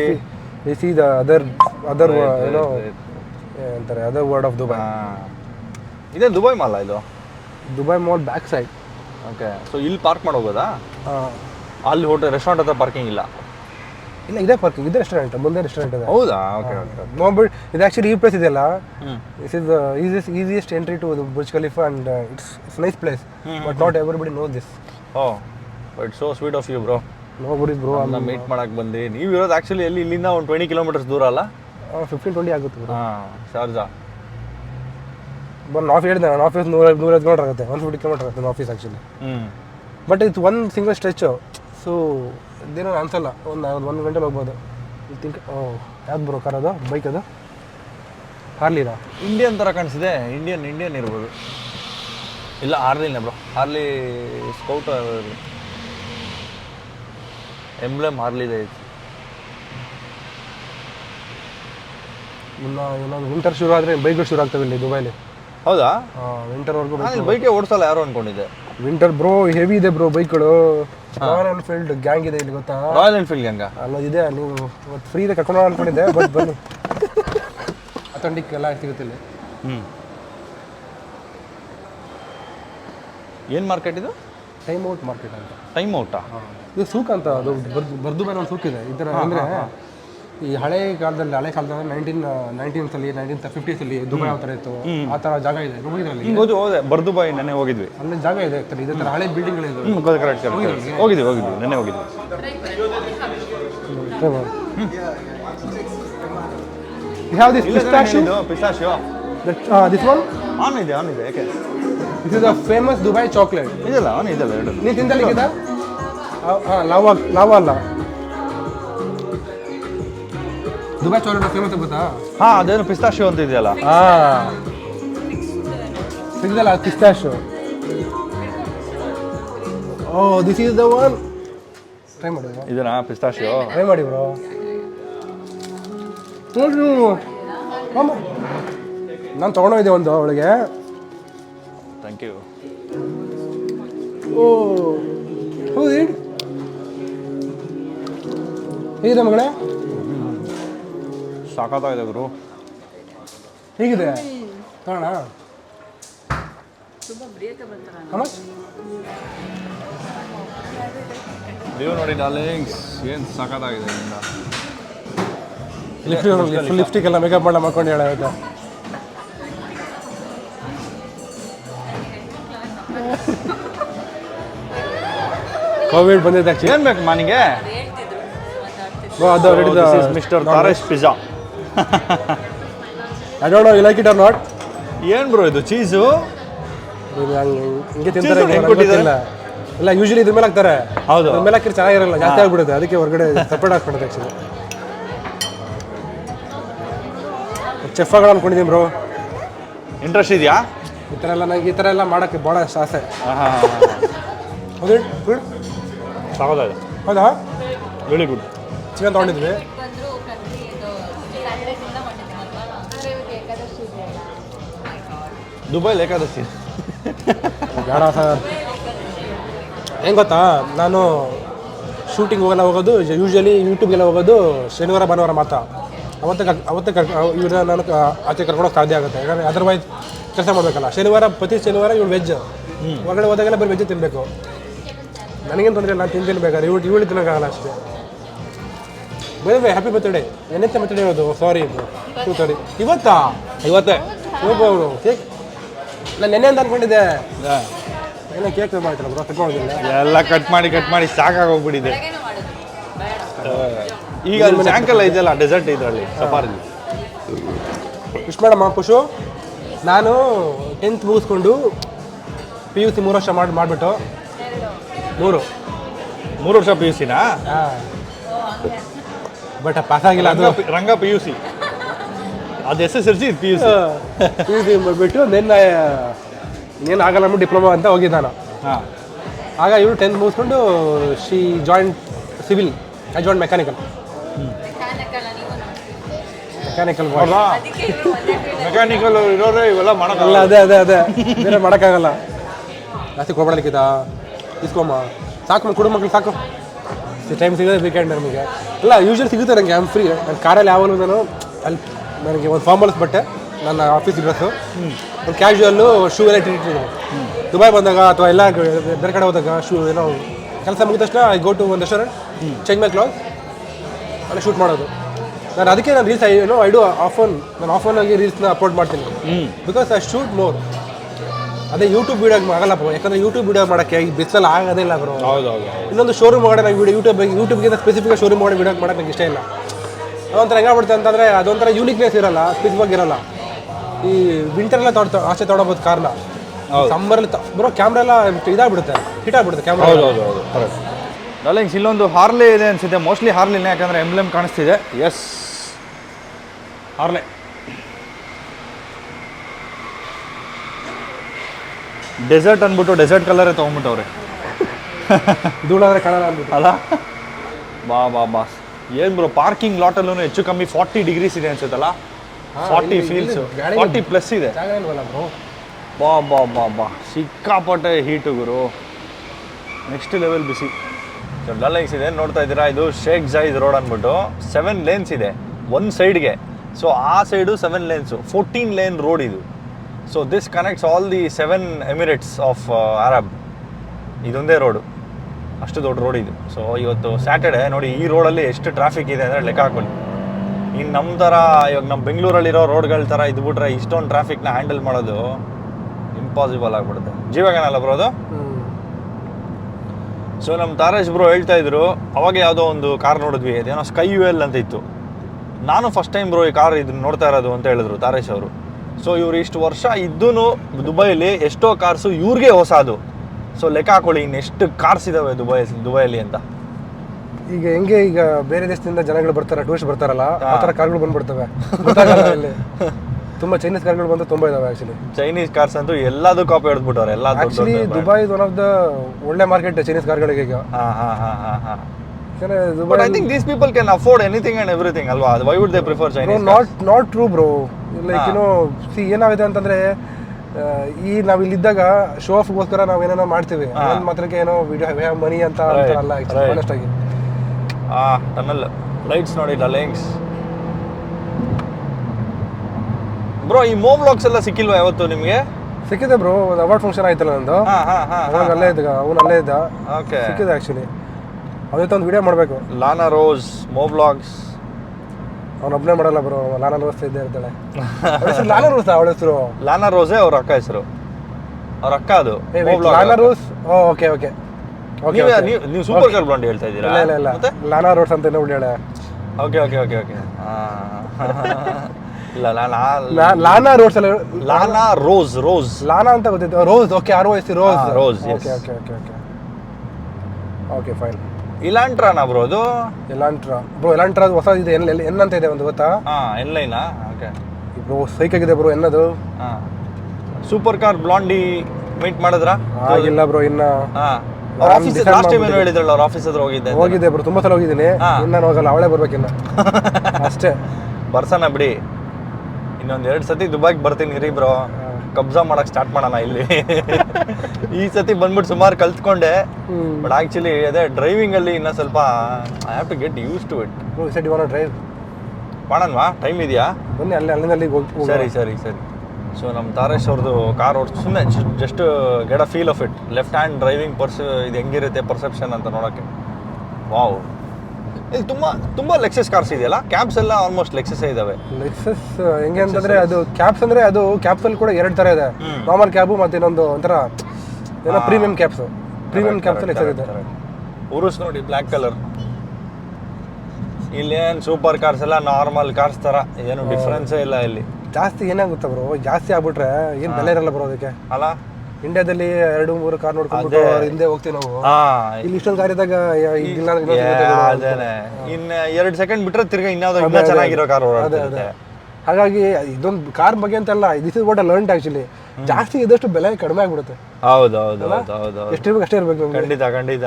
ಸಿ ದ ಅದರ್ ಅದರ್ ಏನೋ ಅಂತಾರೆ ಅದರ್ ವರ್ಡ್ ಆಫ್ ದುಬೈ ಇದೇ ದುಬೈ ಮಾಲ್ ಇದು? Dubai mall back side okay so ಇಲ್ಲಿ ಪಾರ್ಕ್ ಮಾಡೋಗೋದಾ ಅಲ್ಲಿ ಹೋಟೆಲ್ ರೆಸ್ಟೋರೆಂಟ್ ಹತ್ರ ಪಾರ್ಕಿಂಗ್ ಇಲ್ಲ. ಇಲ್ಲ ಇದೇ ಪಾರ್ಕಿಂಗ್ ಇದೆ ರೆಸ್ಟೋರೆಂಟ್ ಮುಂದೆ ರೆಸ್ಟೋರೆಂಟ್ ಇದೆ. ಹೌದಾ? ಓಕೆ ಓಕೆ ನೋಡ್ಬಿಟ್ಟು ಇದು ಆಕ್ಚುಲಿ ಈ ಪ್ಲೇಸ್ ಇದೆಯಲ್ಲ? Is is easiest easiest entry to Burj Khalifa and it's it's nice place but not everybody know this oh but so sweet of you bro nobody bro ಅಲ್ಲ meet ಮಾಡಕ್ಕೆ ಬಂದು ನೀವು ಇರೋದು actually ಎಲ್ಲಿ? ಇಲ್ಲಿಂದ ಒಂದು ಟ್ವೆಂಟಿ ಕಿಲೋಮೀಟರ್ಸ್ ದೂರ ಅಲ್ಲ? ಫಿಫ್ಟೀನ್ ಟ್ವೆಂಟಿ ಆಗುತ್ತೆ ಹಾಂ ಶಾರ್ಜಾ. ಬಂದು ಆಫೀಸ್ ಹೇಳಿದೆ ನಾನು ಆಫೀಸ್ ನೂರ ನೂರ ಕಿಲೋಮೀಟರ್ ಆಗುತ್ತೆ. ಒನ್ ಫಿಫ್ಟಿ ಕಿಲೋಮೀಟರ್ ಆಗುತ್ತೆ ಆಫೀಸ್ ಆ್ಯಕ್ಚುಲಿ ಹ್ಞೂ ಬಟ್ ಇದು ಒನ್ ಸಿಂಗಲ್ ಸ್ಟ್ರೆಚ್ಚು ಸೊ ಇದೇನೋ ಅನ್ಸಲ್ಲ. ಒಂದು ಒಂದು ಗಂಟೆ ಹೋಗ್ಬೋದು. ಥಿಂಕ್ ಓ ಯಾವ್ದು ಬರೋ ಕಾರ್ ಅದು? ಬೈಕ್ ಅದು? ಹಾರ್ಲಿರಾ ಇಂಡಿಯನ್ ಥರ ಕಾಣಿಸಿದೆ. ಇಂಡಿಯನ್ ಇಂಡಿಯನ್ ಇರ್ಬೋದು. ಇಲ್ಲ ಹಾರ್ಲಿನೇ ಬ್ರೋ ಹಾರ್ಲಿ ಸ್ಕೌಟ್ ಎಂಬ್ಲೆಮ್ ಹಾರ್ಲಿದೆ ಐತಿ. ಇನ್ನು ಇನ್ನೊಂದು ವಿಂಟರ್ ಶುರು ಆದರೆ ಬೈಕ್ಗಳು ಶುರು ಆಗ್ತವೆ ಇಲ್ಲಿ ದುಬೈಲಿ ಹೌದಾ? ವಿಂಟರ್ವರೆಗೂ ಬೈಕೇ ಇಲ್ಲಿ ಬೈಕೆ ಓಡಿಸಲ್ಲ ಯಾರು ಅನ್ಕೊಂಡಿದ್ದೆ. ವಿಂಟರ್ ಬ್ರೋ ಹೆವಿ ಇದೆ ಬ್ರೋ ಬೈಕ್ಗಳು. ರಾಯಲ್ ಎನ್ಫೀಲ್ಡ್ ಗ್ಯಾಂಗ್ ಇದೆ ಇಲ್ಲಿ ಗೊತ್ತಾ? ರಾಯಲ್ ಎನ್ಫೀಲ್ಡ್ ಗ್ಯಾಂಗ್ ಅಲ್ಲ ಇದೆ ನೀವು ಇವತ್ತು ಫ್ರೀ ಇದೆ ಕರ್ಕೊಂಡು ಅನ್ಕೊಂಡಿದ್ದೆ ಬಟ್ ಬನ್ನಿ. ಅಥೆಂಟಿಕ್ ಎಲ್ಲ ಸಿಗುತ್ತೆ ಇಲ್ಲಿ ಹ್ಞೂ ಏನು ಮಾರ್ಕೆಟ್ ಇದು? ಟೈಮ್ ಔಟ್ ಮಾರ್ಕೆಟ್ ಅಂತ. ಟೈಮ್ ಔಟಾ ಇದು ಸೂಕ್ ಅಂತ ಅದು ಬರ್ದು ಬರ್ದು ಮೇಲೆ ಒಂದು ಸೂಕ್ ಇದೆ. ಈ ಥರ ಅಂದರೆ ಈ ಹಳೆ ಕಾಲದಲ್ಲಿ ಹಳೆ ಕಾಲದಲ್ಲಿ ನೈನ್ಟೀನ್ ನೈನ್ಟೀನ್ಸಲ್ಲಿ ನೈನ್ಟೀನ್ ಫಿಫ್ಟೀಸಲ್ಲಿ ದುಬೈ ಯಾವ ಥರ ಇತ್ತು? ಆ ಥರ ಜಾಗ ಇದೆ ಹೋಗಿದ್ರಲ್ಲಿ ಅಲ್ಲಿ ಹೌದು ಹೋದು ಹೋದೆ ಬರ್ದು ಬಾಯಿ ಹೋಗಿದ್ವಿ. ಅಲ್ಲಿ ಜಾಗ ಇದೆ ಆ್ಯಕ್ಚುಲಿ ಇದೇ ಥರ ಹಳೆ ಬಿಲ್ಡಿಂಗ್ಗಳಿದೆ ಕರೆಕ್ಟ್ ಕರೆಕ್ಟ್ ಹೋಗಿದ್ವಿ ಹೋಗಿದ್ವಿ ನೆನ್ನೆ ಹೋಗಿದ್ವಿ. You have this pistachio? This That, uh, this one? ಆನ್ ಇದೆ ಆನ್ ಇದೆ ಯಾಕೆ This is a famous Dubai chocolate. ಇದೆಲ್ಲ ಆನ್ ಇದೆಲ್ಲ ಎರಡು. ನೀನು ತಿಂದಲ್ಲಿಗಿದ ಹಾಂ ಲವ್ ಲಾವಾ ಅಲ್ಲ ದುಬೈ ಚಾಕ್ಲೇಟ್ ಫೇಮಸ್ ಗೊತ್ತಾ ಹಾ ಅದೇನು ಪಿಸ್ತಾಶಿಯೋ ಅಂತ ಇದೆಯಲ್ಲ. ಹಾ. ಸಿಗ್ದಲ್ಲ ಪಿಸ್ತಾಶು? ಓ this is the one try ಮಾಡಿ. ಇದನ್ನ ಪಿಸ್ತಾಶಿಯೋ ಟ್ರೈ ಮಾಡಿ ಬ್ರೋ ನೋಡ್ರಿ ನಾನು ತೊಗೊಂಡೋಗಿದ್ದೆ ಒಂದು ಅವಳಿಗೆ. ಥ್ಯಾಂಕ್ ಯು ಓ ಹೌದು ಹೇಳಿ. ಹೇಗಿದೆ ಮಗಳೇ? ಸಾಕಾಗಿದೆ ಗುರು. ಹೇಗಿದೆ? ತಗೋಣ ನೀವು ನೋಡಿ ಡಾರ್ಲಿಂಗ್ಸ್ ಏನು ಸಾಕಾಗಿದೆ ಇದರಿಂದ ಲಿಪ್ಸ್ಟಿಕ್ ಲಿಫ್ಟಿಗೆಲ್ಲ ಮೇಕಪ್ ಮಾಡಿ ಮಾಡ್ಕೊಂಡು ಹೇಳ ಆಯ್ತಾ? ಕೋವಿಡ್ ಬಂದಿದ್ದ ಏನ್ ಬೇಕು ಮನಿಗೆ mister Taresh pizza I don't know you like it or not ಏನ್ ಬ್ರೋ ಇದು ಚೀಸು? ಇದು ಹಂಗೆ ಹಿಂಗೆ ತಿಂತಾರೆ ಹೆಂಗ್ ಕೊಟ್ಟಿದ್ದಾರೆ? ಇಲ್ಲ ಯೂಶಲಿ ಇದ್ರ ಮೇಲೆ ಹಾಕ್ತಾರೆ. ಹೌದು. ಇದ್ರ ಮೇಲೆ ಹಾಕಿದ್ರೆ ಚೆನ್ನಾಗಿರಲ್ಲ ಜಾಸ್ತಿ ಆಗ್ಬಿಡುತ್ತೆ. ಅದಕ್ಕೆ ಹೊರಗಡೆ ಸಪ್ರೇಟ್ ಹಾಕ್ಬಿಡುತ್ತೆ ಆ್ಯಕ್ಚುಲಿ ಚೆಫ್ ಆಗೋಣ ಅನ್ಕೊಂಡಿದ್ದೀನಿ ಬ್ರೋ ಇಂಟ್ರೆಸ್ಟ್ ಇದೆಯಾ? ಈ ಥರ ಎಲ್ಲ ನಂಗೆ ಈ ಥರ ಎಲ್ಲ ಮಾಡೋಕ್ಕೆ ಭಾಳ ಆಸೆ. ಹೌದು ಗುಡ್ ಸಾಗೋದಾಗಿದೆ ಹೌದಾ? ವೆರಿ ಗುಡ್ ಚಿಕನ್ ತೊಗೊಂಡಿದ್ವಿ. ದುಬೈಲಿ ಏಕಾದಶಿ. ಬೇಡ ಸರ್. ಹೆಂಗೆ ಗೊತ್ತಾ? ನಾನು ಶೂಟಿಂಗ್ ಹೋಗಲ್ಲ ಹೋಗೋದು ಯೂಶ್ವಲಿ ಯೂಟ್ಯೂಬ್ಗೆಲ್ಲ ಹೋಗೋದು ಶನಿವಾರ ಭಾನುವಾರ ಮಾತ್ರ. ಅವತ್ತೇ ಕರ್ ಅವತ್ತೇ ಕರ್ ಇವ್ರನ್ನ ನಾನು ಕ- ಆಚೆ ಕರ್ಕೊಳಕ್ಕೆ ಸಾಧ್ಯ ಆಗುತ್ತೆ. ಯಾಕಂದರೆ ಅದರ್ವೈಸ್ ಕೆಲಸ ಮಾಡಬೇಕಲ್ಲ. ಶನಿವಾರ ಪ್ರತಿ ಶನಿವಾರ ಇವ್ಳು ವೆಜ್ ಹೊರಗಡೆ ಹೋದಾಗೆಲ್ಲ ಬರೀ ವೆಜ್ ತಿನ್ನಬೇಕು ನನಗೇನು ತೊಂದರೆ ಇಲ್ಲ ನಾನು ತಿಂದು ತಿನ್ಬೇಕಾದ್ರೆ ಇವಳು ಇವಳು ತಿನ್ನೋಕ್ಕಾಗಲ್ಲ ಅಷ್ಟೇ. ಬೇರೆ ಹ್ಯಾಪಿ ಬರ್ತಡೇ ನೆನ್ನೆತ್ತೆ ಬರ್ತಡೇ ಇರೋದು? ಸಾರಿ ಟೂ ಸಾರಿ ಇವತ್ತಾ? ಇವತ್ತೇ. ಹೋಗ್ಬೋದು ಕೇಕ್ ನಾನು ನೆನ್ನೆ ಅಂತ ಅನ್ಕೊಂಡಿದ್ದೆ. ಏನೋ ಕೇಕ್ ಬ್ರೋ ತಗೊಳ್ಳೋದಿಲ್ಲ ಎಲ್ಲ ಕಟ್ ಮಾಡಿ ಕಟ್ ಮಾಡಿ ಸಾಕಾಗೋಗ್ಬಿಟ್ಟಿದೆ. ಈಗ ಸ್ಯಾಂಕಲ್ ಇದೆಯಲ್ಲ ಡೆಸರ್ಟ್ ಇದರಲ್ಲಿ ಸಫಾರಿ ಇಷ್ಟು ಮೇಡಮ್ ಖುಷು ನಾನು ಟೆಂತ್ ಮುಗಿಸ್ಕೊಂಡು ಪಿ ಯು ಸಿ ಮೂರು ವರ್ಷ ಮಾಡಿ ಮಾಡಿಬಿಟ್ಟು ಮೂರು. ಮೂರು ವರ್ಷ ಪಿ ಯು ಸಿನಾ ಬಟ್ ಪಾಸ್ ಆಗಿಲ್ಲ ಅದು. ರಂಗ ಪಿ ಯು ಸಿ ಅದು S S L C P U C. P U C ಮಾಡಿಬಿಟ್ಟು ನೆನ್ನ ಏನು ಆಗಲ್ಲ ನಮ್ಮ ಡಿಪ್ಲೊಮಾ ಅಂತ ಹೋಗಿದ್ದೆ ನಾನು ಹಾಂ. ಆಗ ಇವರು ಟೆಂತ್ ಮುಗಿಸ್ಕೊಂಡು ಶಿ joint civil I joint mechanical mechanical mechanical ಇರೋರೇ ಇವೆಲ್ಲ ಮಾಡೋಕ್ಕಾಗಲ್ಲ. ಮಾಡೋಕ್ಕಲ್ಲ ಅದೇ ಅದೇ ಅದೇ. ಬೇರೆ ಮಾಡೋಕ್ಕಾಗಲ್ಲ. ಜಾಸ್ತಿ ಕೊಡ್ಬಾರ್ಲಿಕ್ಕಿದ ಇಸ್ಕೊಮ್ಮ. ಸಾಕು ಕುಡು ಮಕ್ಳು ಸಾಕು. ಟೈಮ್ ಸಿಗೋದು ವೀಕೆಂಡ್ ನಮಗೆ. ಇಲ್ಲ ಯೂಶ್ವಲ್ ಸಿಗುತ್ತೆ ನನಗೆ ಆಮ್ ಫ್ರೀ ನನ್ನ ಕಾರಲ್ಲಿ ಯಾವಾಗಲೂ ನಾನು ಅಲ್ಲಿ ನನಗೆ ಒಂದು ಫಾರ್ಮಲ್ಸ್ ಬಟ್ಟೆ ನನ್ನ ಆಫೀಸ್ ಡ್ರೆಸ್ಸು ಒಂದು ಕ್ಯಾಶುವಲ್ಲು ಶೂ ಎಲ್ಲ ಇಟ್ಟಿರ್ತೀನಿ ದುಬೈ ಬಂದಾಗ ಅಥವಾ ಎಲ್ಲ ಬೇರೆ ಕಡೆ ಹೋದಾಗ ಶೂ ಏನೋ ಕೆಲಸ ಮುಗಿದ ತಕ್ಷಣ ಐ ಗೋ ಟು ಒಂದು ರೆಸ್ಟೋರೆಂಟ್ ಚೇಂಜ್ ಮೈ ಕ್ಲಾತ್ ಅಲ್ಲಿ ಶೂಟ್ ಮಾಡೋದು. ನಾನು ಅದಕ್ಕೆ ನಾನು ರೀಲ್ಸ್ ಏನೋ ಐ ಡು ಆಫನ್ ನಾನು ಆಫನ್ ಆಗಿ ರೀಲ್ಸ್ನ ಅಪ್ಲೋಡ್ ಮಾಡ್ತೀನಿ. ಬಿಕಾಸ್ ಐ ಶೂಟ್ ಮೋರ್ ಅದೇ ಯೂಟ್ಯೂಬ್ ವೀಡಿಯೋ ಆಗಲ್ಲ ಬ್ರೋ ಯಾಕಂದ್ರೆ ಯೂಟ್ಯೂಬ್ ವೀಡಿಯೋ ಮಾಡೋಕ್ಕೆ ಈ ಬಿಸಿಲಲ್ಲಿ ಆಗೋದೇ ಇಲ್ಲ ಹೌದು ಹೌದು ಇನ್ನೊಂದು ಶೋರೂಮ್ ಮಾಡೋ ವೀಡಿಯೋ ವಿಡಿಯೋ ಯೂಟ್ಯೂಬ್ ಯೂಟ್ಯೂಬ್ಗಿಂತ ಸ್ಪೆಸಿಫಿಕ್ ಶೋರೂಮ್ ಮಾಡಿ ವೀಡಿಯೋ ಮಾಡೋಕ್ಕೆ ನನಗೆ ಇಷ್ಟ ಇಲ್ಲ. ಅದೊಂಥರ ಹೆಂಗಾಗ್ಬಿಡುತ್ತೆ ಅಂತಂದರೆ ಅದೊಂಥರ ಯೂನಿಕ್ನೆಸ್ ಇರಲ್ಲ ಸ್ಪೆಸಿಫಿಕ್ ಇರಲ್ಲ. ಈ ವಿಂಟರ್ಲ್ಲ ತೊಡ್ತ ಆಚೆ ತೊಡಬೋದು ಕಾರ್ನ ಸಮ್ಮರಲ್ಲಿ ಬರೋ ಕ್ಯಾಮ್ರಾ ಎಲ್ಲ ಇದಾಗ್ಬಿಡುತ್ತೆ ಹಿಟ್ ಆಗ್ಬಿಡುತ್ತೆ ಕ್ಯಾಮ್ರಾ ಹೌದು ಹೌದು ಹೌದು ಕರೆಕ್ಟ್ ಡಾರ್ಲಿಂಗ್ಸ್ ಇಲ್ಲೊಂದು ಹಾರ್ಲೆ ಇದೆ ಅನಿಸುತ್ತೆ. ಮೋಸ್ಟ್ಲಿ ಹಾರ್ಲಿನೇ ಯಾಕಂದರೆ ಎಂಬ್ಲೆಮ್ ಕಾಣಿಸ್ತಿದೆ. ಎಸ್ ಹಾರ್ಲೆ ಡೆಸರ್ಟ್ ಅಂದ್ಬಿಟ್ಟು ಡೆಸರ್ಟ್ ಕಲರೇ ತೊಗೊಂಬಿಟ್ಟವ್ರೆ ಧೂಳಾದ್ರೆ ಕಾಣಲ್ಲ ಅಲ್ಲ? ಬಾ ಬಾ ಬಾ. ಏನು ಬ್ರೋ ಪಾರ್ಕಿಂಗ್ ಲಾಟಲ್ಲೂ ಹೆಚ್ಚು ಕಮ್ಮಿ ಫಾರ್ಟಿ ಡಿಗ್ರೀಸ್ ಇದೆ ಅನ್ಸುತ್ತಲ್ಲ? ಫಾರ್ಟಿ ಫೀಲ್ಸ್ ಫಾರ್ಟಿ ಪ್ಲಸ್ ಇದೆ. ಬಾ ಬಾ ಬಾ ಬಾ. ಸಿಕ್ಕಾಪಟ್ಟೆ ಹೀಟು ಗುರು. ನೆಕ್ಸ್ಟ್ ಲೆವೆಲ್ ಬಿಸಿ ಲೈನ್ಸ್ ಇದೆ. ನೋಡ್ತಾ ಇದ್ದೀರಾ? ಇದು ಶೇಖ್ ಜಾಯಿದ್ ರೋಡ್ ಅಂದ್ಬಿಟ್ಟು ಸೆವೆನ್ ಲೇನ್ಸ್ ಇದೆ. ಒಂದು ಸೈಡ್ಗೆ ಸೊ ಆ side seven lanes fourteen lane road ಇದು. So this connects all the seven Emirates of Arab ಇದೊಂದೇ ರೋಡು ಅಷ್ಟು ದೊಡ್ಡ ರೋಡ್ ಇದು. ಸೊ ಇವತ್ತು ಸ್ಯಾಟರ್ಡೆ ನೋಡಿ ಈ ರೋಡಲ್ಲಿ ಎಷ್ಟು ಟ್ರಾಫಿಕ್ ಇದೆ ಅಂದರೆ ಲೆಕ್ಕ ಹಾಕೊಂಡು ಇನ್ನು ನಮ್ಮ ಥರ ಇವಾಗ ನಮ್ಮ ಬೆಂಗಳೂರಲ್ಲಿರೋ ರೋಡ್ಗಳ ಥರ ಇದ್ಬಿಟ್ರೆ ಇಷ್ಟೊಂದು ಟ್ರಾಫಿಕ್ನ ಹ್ಯಾಂಡಲ್ ಮಾಡೋದು ಇಂಪಾಸಿಬಲ್ ಆಗ್ಬಿಡುತ್ತೆ. ಜೀವಗನಲ್ಲ ಬ್ರೋ ಅದು? ಸೊ ನಮ್ಮ ತಾರೇಶ್ ಬ್ರೋ ಹೇಳ್ತಾ ಇದ್ರು ಅವಾಗ ಯಾವುದೋ ಒಂದು ಕಾರ್ ನೋಡಿದ್ವಿ ಅದೇನೋ ಸ್ಕೈ ವೆಲ್ ಅಂತ ಇತ್ತು. ನಾನು ಫಸ್ಟ್ ಟೈಮ್ ಬ್ರೋ ಈ ಕಾರ್ ಇದನ್ನ ನೋಡ್ತಾ ಇರೋದು ಅಂತ ಹೇಳಿದ್ರು ತಾರೇಶ್ ಅವರು. ಸೊ ಇವರು ಇಷ್ಟು ವರ್ಷ ಇದ್ದೂ ದುಬೈಲಿ ಎಷ್ಟೋ ಕಾರ್ಸು ಇವ್ರಿಗೆ ಹೊಸ ಅದು ಸೊ ಲೆಕ್ಕ ಹಾಕೊಳ್ಳಿ ಇನ್ನೆಷ್ಟು ಕಾರ್ಸ್ ಇದಾವೆ ದುಬೈ ದುಬೈಯಲ್ಲಿ ಅಂತ. ಈಗ ಹೆಂಗೆ ಈಗ ಬೇರೆ ದೇಶದಿಂದ ಜನಗಳು ಬರ್ತಾರೆ ಟೂರಿಸ್ಟ್ ಬರ್ತಾರಲ್ಲ ಆ ಥರ ಕಾರ್ಗಳು ಬಂದ್ಬಿಡ್ತವೆ. ಗೊತ್ತಾಗಲ್ಲ ಇಲ್ಲಿ ತುಂಬಾ ಚೈನೀಸ್ ಕಾರ್ಗಳು ಬಂದು ತುಂಬಾ ಇದಾವೆ ಆಕ್ಚುಲಿ ಚೈನೀಸ್ ಕಾರ್ಸ್ ಅಂತೂ ಎಲ್ಲದೂ ಕಾಪಿ ಹೊಡೆದ್ಬಿಟ್ಟವ್ರೆ ಎಲ್ಲ actually actually Dubai one of the ಒಳ್ಳೆ ಮಾರ್ಕೆಟ್ ಚೈನೀಸ್ ಕಾರ್ಗಳಿಗೆ ಈಗ. ಹಾ ಹಾ ಹಾ ಹಾ ಹಾ. Dubai but I think these people can afford anything and everything ಅಲ್ವಾ? Why would they prefer Chinese not not true bro like ಏನೋ ಸಿ ಏನಾಗಿದೆ ಅಂತಂದ್ರೆ ಈ ನಾವ್ ಇಲ್ಲಿದ್ದಾಗ ಶೋ ಆಫ್ಗೋಸ್ಕರ ನಾವ್ ಏನೇನೋ ಮಾಡ್ತೀವಿ. ಏನು ಮಾತ್ರಕ್ಕೆ ಏನೋ ವಿಡಿಯೋ ಮನಿ ಅಂತ ಅಂತಾರಲ್ಲ. ಆನೆಸ್ಟ್ ಆಗಿ. ಆ ಟನಲ್ ಲೈಟ್ಸ್ ನೋಡಿ ಡಲಿಂಗ್ಸ್ ಬ್ರೋ ಈ ಮೋ ಬ್ಲಾಗ್ಸ್ ಎಲ್ಲ ಸಿಕ್ಕಿಲ್ವಾ ಯಾವತ್ತು ನಿಮಗೆ? ಸಿಕ್ಕಿದೆ ಬ್ರೋ ಒಂದು ಅವಾರ್ಡ್ ಫಂಕ್ಷನ್ ಆಯ್ತಲ್ಲ ನಂದು. ಹಾ ಹಾ ಹಾ ಅವಾಗ ಅಲ್ಲೇ ಇದ್ದ ಅವನು ಅಲ್ಲೇ ಇದ್ದ. ಓಕೆ ಸಿಕ್ಕಿದೆ ಆಕ್ಚುಲಿ ಅವತ್ತು ಒಂದು ವಿಡಿಯೋ ಮಾಡಬೇಕು. ಲಾನಾ ರೋಸ್ ಮೋ ಬ್ಲಾಗ್ಸ್ ಅವ್ನು ಒಬ್ಬನೇ ಮಾಡಲ್ಲ ಬ್ರೋ. ಲಾನಾ ರೋಸ್ ಇದ್ದೇ ಇರ್ತಾಳೆ. ಲಾನಾ ರೋಸ್ ಅವಳ ಹೆಸರು? ಲಾನಾ ರೋಸೆ ಅವ್ರ ಅಕ್ಕ ಹೆಸರು. ಅವ್ರ ಅಕ್ಕ ಅದು. Lana Rose? Okay okay. Okay ನೀವು ನೀವು ಸೂಪರ್ ಗರ್ಲ್ ಬ್ಲಾಂಡ್ ಹೇಳ್ತಾ ಇದ್ದೀರಾ? ಇಲ್ಲ ಇಲ್ಲ ಲಾನಾ ರೋಸ್ ಅಂತ ಇನ್ನೂ ಹೇಳ ಓಕೆ ಓಕೆ ಓಕೆ. ಓಕೆ ಇಲ್ಲ ಲಾನಾ ಲಾನಾ ರೋಸ್ ಅಲ್ಲ ಲಾನಾ ರೋಸ್ ರೋಸ್. ಲಾನಾ ಅಂತ ಗೊತ್ತಿತ್ತು. Rose okay R O S Rose. Rose okay okay okay okay. Okay fine ಇಲಾಂಟ್ರಾನಾ bro ಅದು? ಎಲಾಂಟ್ರಾ ಬ್ರೋ ಎಲಾಂಟ್ರಾ ಹೊಸ ಇದೆ ಎನ್ ಎನ್ ಅಂತ ಇದೆ ಒಂದು ಗೊತ್ತಾ? ಹಾ ಎನ್ಲೈನಾ ಓಕೆ. ಬ್ರೋ ಸೈಕ್ ಆಗಿದೆ ಬ್ರೋ ಎನ್ನದು. ಹಾ. ಸೂಪರ್ ಕಾರ್ ಬ್ಲಾಂಡಿ ಮೀಟ್ ಮಾಡಿದ್ರಾ? ಆಗಿಲ್ಲ ಬ್ರೋ ಇನ್ನ. ಹಾ. ಅವ್ರ ಆಫೀಸ್ ಲಾಸ್ಟ್ ಟೈಮ್ ಏನೋ ಹೇಳಿದ್ರಲ್ಲ ಅವ್ರ ಆಫೀಸ್ ಹತ್ರ ಹೋಗಿದ್ದೆ ಹೋಗಿದ್ದೆ ಬ್ರೋ ತುಂಬಾ ಸಲ ಹೋಗಿದ್ದೀನಿ. ಇನ್ನ ನಾನು ಹೋಗಲ್ಲ ಅವಳೇ ಬರ್ಬೇಕಿನ್ನ ಅಷ್ಟೇ. ಬರ್ಸಣ ಬಿಡಿ. ಇನ್ನೊಂದ್ ಎರಡ್ ಸತಿ ದುಬಾಯ್ಗೆ ಬರ್ತೀನಿ ರೀ ಬ್ರೋ. ಕಬ್ಜಾ ಮಾಡಕ್ ಸ್ಟಾರ್ಟ್ ಮಾಡೋಣ ಇಲ್ಲಿ. ಈ ಸತಿ ಬಂದ್ಬಿಟ್ಟು ಸುಮಾರು ಕಲ್ತ್ಕೊಂಡೆ. ಬಟ್ ಆಕ್ಚುಲಿ ಅದೇ ಡ್ರೈವಿಂಗ್ ಅಲ್ಲಿ ಇನ್ನ ಸ್ವಲ್ಪ I have to get use to it set ವಾನ drive ಮಾಡೋಣವಾ? ಟೈಮ್ ಇದೆಯಾ? ಬನ್ನಿ ಅಲ್ಲಿ ಅಲ್ಲಿಂದ ಅಲ್ಲಿಗೆ ಹೋಗಿ ಸರಿ ಸರಿ ಸರಿ. ಸೊ ನಮ್ಮ ತಾರೇಶ್ ಅವ್ರದ್ದು ಕಾರ್ ಓಡಿಸ್ ಸುಮ್ಮನೆ just get a feel of it left hand driving purse ಇದು ಹೆಂಗಿರುತ್ತೆ ಪರ್ಸೆಪ್ಷನ್ ಅಂತ ನೋಡೋಕ್ಕೆ. ವಾವ್ ಇಲ್ಲಿ ತುಂಬ ತುಂಬ ಲೆಕ್ಸಸ್ ಕಾರ್ಸ್ ಇದೆಯಲ್ಲ? ಕ್ಯಾಬ್ಸ್ ಎಲ್ಲ ಆಲ್ಮೋಸ್ಟ್ ಲೆಕ್ಸಸ್ ಇದಾವೆ. ಲೆಕ್ಸಸ್ ಹೆಂಗೆ ಅಂತಂದ್ರೆ ಅದು ಕ್ಯಾಬ್ಸ್ ಅಂದ್ರೆ ಅದು ಕ್ಯಾಬ್ಸ್ ಅಲ್ಲಿ ಕೂಡ ಎರಡು ತರ ಇದೆ. ನಾರ್ಮಲ್ ಕ್ಯಾಬು ಮತ್ತೆ ಇನ್ನೊಂದು ಒಂಥರ ಏನೋ premium cabs premium cabs Lexus ಇದೆ. ಉರುಸ್ ನೋಡಿ ಬ್ಲ್ಯಾಕ್ ಕಲರ್ ಇಲ್ಲೇನು ಸೂಪರ್ ಕಾರ್ಸ್ ಎಲ್ಲ ನಾರ್ಮಲ್ ಕಾರ್ಸ್ ತರ. ಏನು ಡಿಫ್ರೆನ್ಸೇ ಇಲ್ಲ ಇಲ್ಲಿ. ಜಾಸ್ತಿ ಏನಾಗುತ್ತೆ ಬ್ರೋ ಜಾಸ್ತಿ ಆಗ್ಬಿಟ್ರೆ ಏನು ಬೆಲೆ ಇರಲ್ಲ ಬ್ರೋ ಅದಕ್ಕೆ? ಅಲ್ಲ? ಇಂಡಿಯಾದಲ್ಲಿ ಎರಡು ಮೂರು ಕಾರ್ ನೋಡ್ಕೊಂಡು ಹಿಂದೆ ಹೋಗ್ತೀವಿ ನಾವು. ಇಲ್ಲಿ ಇಷ್ಟೊಂದು ಕಾರ್ ಇದ್ದಾಗ ಇಲ್ಲ. ಅದೇನೆ. ಇನ್ನು ಎರಡು ಸೆಕೆಂಡ್ ಬಿಟ್ರೆ ತಿರ್ಗಾ ಇನ್ಯಾವುದೋ ಇನ್ನೂ ಚೆನ್ನಾಗಿರೋ ಕಾರ್ ಹಾಗಾಗಿ ಇದೊಂದು ಕಾರ್ ಬಗ್ಗೆ ಅಂತಲ್ಲ this is what learn actually ಜಾಸ್ತಿ ಇದಷ್ಟು ಬೆಲೆ ಕಡಿಮೆ ಆಗ್ಬಿಡುತ್ತೆ. ಹೌದು ಹೌದು ಹೌದು ಎಷ್ಟಿರ್ಬೇಕು ಅಷ್ಟೇ ಇರ್ಬೇಕು ಖಂಡಿತ ಖಂಡಿತ.